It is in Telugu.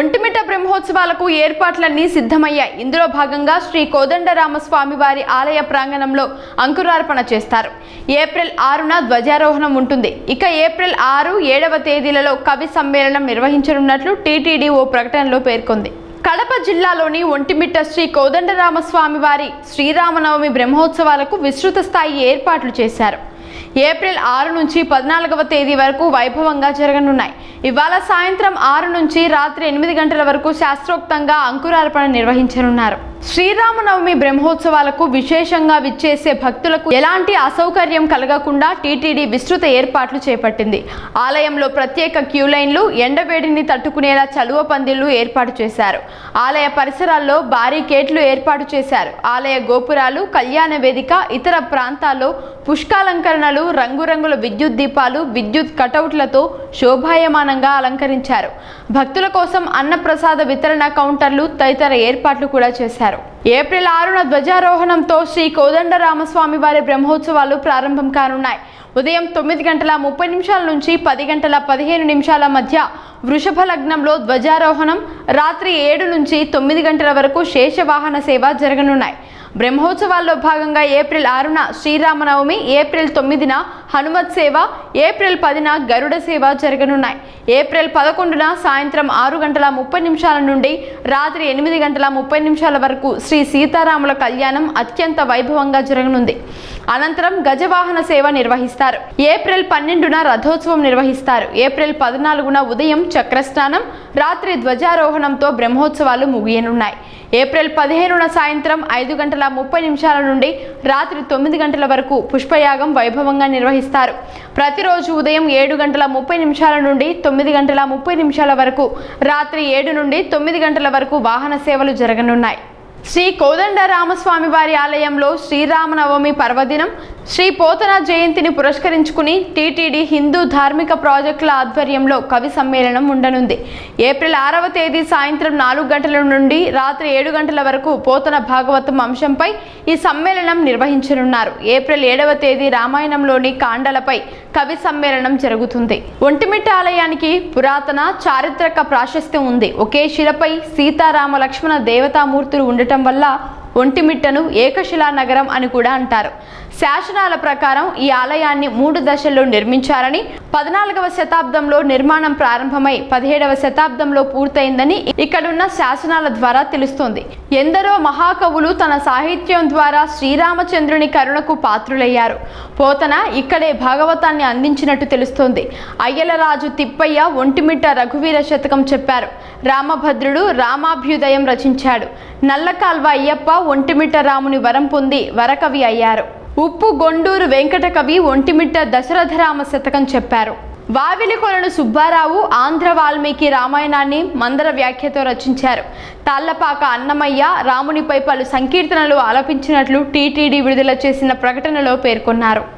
ఒంటిమిట్ట బ్రహ్మోత్సవాలకు ఏర్పాట్లన్నీ సిద్ధమయ్యాయి. ఇందులో భాగంగా శ్రీ కోదండరామస్వామి వారి ఆలయ ప్రాంగణంలో అంకురార్పణ చేస్తారు. ఏప్రిల్ ఆరున ధ్వజారోహణం ఉంటుంది. ఇక ఏప్రిల్ ఆరు ఏడవ తేదీలలో కవి సమ్మేళనం నిర్వహించనున్నట్లు టీటీడీ ఓ ప్రకటనలో పేర్కొంది. కడప జిల్లాలోని ఒంటిమిట్ట శ్రీ కోదండరామస్వామి వారి శ్రీరామనవమి బ్రహ్మోత్సవాలకు విస్తృత స్థాయి ఏర్పాట్లు చేశారు. ఏప్రిల్ ఆరు నుంచి పద్నాలుగవ తేదీ వరకు వైభవంగా జరగనున్నాయి. ఇవాళ సాయంత్రం ఆరు నుంచి రాత్రి ఎనిమిది గంటల వరకు శాస్త్రోక్తంగా అంకురార్పణ నిర్వహించనున్నారు. శ్రీరామనవమి బ్రహ్మోత్సవాలకు విశేషంగా విచ్చేసే భక్తులకు ఎలాంటి అసౌకర్యం కలగకుండా టీటీడీ విస్తృత ఏర్పాట్లు చేపట్టింది. ఆలయంలో ప్రత్యేక క్యూ లైన్లు ఎండవేడిని తట్టుకునేలా చలువ పందిళ్ళు ఏర్పాటు చేశారు. ఆలయ పరిసరాల్లో బారికేట్లు ఏర్పాటు చేశారు. ఆలయ గోపురాలు కళ్యాణ వేదిక ఇతర ప్రాంతాల్లో పుష్కాలంకరణలు రంగురంగుల విద్యుత్ దీపాలు విద్యుత్ కటౌట్లతో శోభాయమానంగా అలంకరించారు. భక్తుల కోసం అన్నప్రసాద వితరణ కౌంటర్లు తదితర ఏర్పాట్లు కూడా చేశారు. ఏప్రిల్ ఆరున ధ్వజారోహణంతో శ్రీ కోదండరామస్వామి వారి బ్రహ్మోత్సవాలు ప్రారంభం కానున్నాయి. ఉదయం తొమ్మిది గంటల ముప్పై నిమిషాల నుంచి పది గంటల పదిహేను నిమిషాల మధ్య వృషభ లగ్నంలో ధ్వజారోహణం. రాత్రి ఏడు నుంచి తొమ్మిది గంటల వరకు శేషవాహన సేవ జరగనున్నాయి. బ్రహ్మోత్సవాల్లో భాగంగా ఏప్రిల్ ఆరున శ్రీరామనవమి ఏప్రిల్ తొమ్మిదిన హనుమత్ సేవ ఏప్రిల్ పదిన గరుడ సేవ జరగనున్నాయి. ఏప్రిల్ పదకొండున సాయంత్రం ఆరు గంటల ముప్పై నిమిషాల నుండి రాత్రి ఎనిమిది గంటల ముప్పై నిమిషాల వరకు శ్రీ సీతారాముల కళ్యాణం అత్యంత వైభవంగా జరగనుంది. అనంతరం గజవాహన సేవ నిర్వహిస్తారు. ఏప్రిల్ పన్నెండున రథోత్సవం నిర్వహిస్తారు. ఏప్రిల్ పద్నాలుగున ఉదయం చక్రస్నానం రాత్రి ధ్వజారోహణంతో బ్రహ్మోత్సవాలు ముగియనున్నాయి. ఏప్రిల్ పదిహేనున సాయంత్రం ఐదు గంటల ముప్పై నిమిషాల నుండి రాత్రి తొమ్మిది గంటల వరకు పుష్పయాగం వైభవంగా నిర్వహిస్తారు. ప్రతిరోజు ఉదయం ఏడు గంటల ముప్పై నిమిషాల నుండి తొమ్మిది గంటల ముప్పై నిమిషాల వరకు రాత్రి ఏడు నుండి తొమ్మిది గంటల వరకు వాహన సేవలు జరగనున్నాయి. శ్రీ కోదండ రామస్వామి వారి ఆలయంలో శ్రీరామనవమి పర్వదినం శ్రీ పోతన జయంతిని పురస్కరించుకుని టీటీడీ హిందూ ధార్మిక ప్రాజెక్టుల ఆధ్వర్యంలో కవి సమ్మేళనం ఉండనుంది. ఏప్రిల్ ఆరవ తేదీ సాయంత్రం నాలుగు గంటల నుండి రాత్రి ఏడు గంటల వరకు పోతన భాగవతం అంశంపై ఈ సమ్మేళనం నిర్వహించనున్నారు. ఏప్రిల్ ఏడవ తేదీ రామాయణంలోని కాండలపై కవి సమ్మేళనం జరుగుతుంది. ఒంటిమిట్ట ఆలయానికి పురాతన చారిత్రక ప్రాశస్త్యం ఉంది. ఒకే శిలపై సీతారామ లక్ష్మణ దేవతామూర్తులు ఉండటం వల్ల ఒంటిమిట్టను ఏకశిలా నగరం అని కూడా అంటారు. శాసనాల ప్రకారం ఈ ఆలయాన్ని మూడు దశల్లో నిర్మించారని పద్నాలుగవ శతాబ్దంలో నిర్మాణం ప్రారంభమై పదిహేడవ శతాబ్దంలో పూర్తయిందని ఇక్కడున్న శాసనాల ద్వారా తెలుస్తోంది. ఎందరో మహాకవులు తన సాహిత్యం ద్వారా శ్రీరామచంద్రుని కరుణకు పాత్రులయ్యారు. పోతన ఇక్కడే భాగవతాన్ని అందించినట్టు తెలుస్తోంది. అయ్యలరాజు తిప్పయ్య ఒంటిమిట్ట రఘువీర శతకం చెప్పారు. రామభద్రుడు రామాభ్యుదయం రచించాడు. నల్లకాల్వ అయ్యప్ప ఒంటిమిట్ట రాముని వరం పొంది వరకవి అయ్యారు. ఉప్పు గొండూరు వెంకట కవి ఒంటిమిట్ట దశరథరామ శతకం చెప్పారు. వావిలికొలను సుబ్బారావు ఆంధ్ర వాల్మీకి రామాయణాన్ని మందర వ్యాఖ్యతో రచించారు. తాళ్ళపాక అన్నమయ్య రామునిపై పలు సంకీర్తనలు ఆలపించినట్లు టీటీడీ విడుదల చేసిన ప్రకటనలో పేర్కొన్నారు.